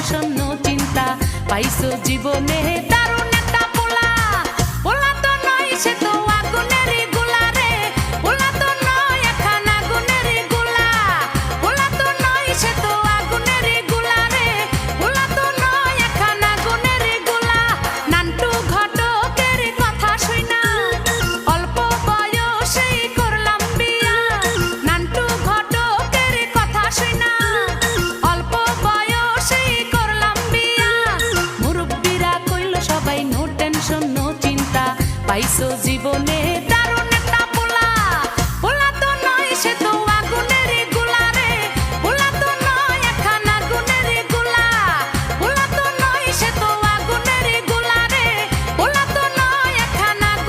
বিষণ্ন চিন্তা পাইছো জীবনে দারুণ একটা পোলা। পোলা তো নয় সে তো paisos e bonetas.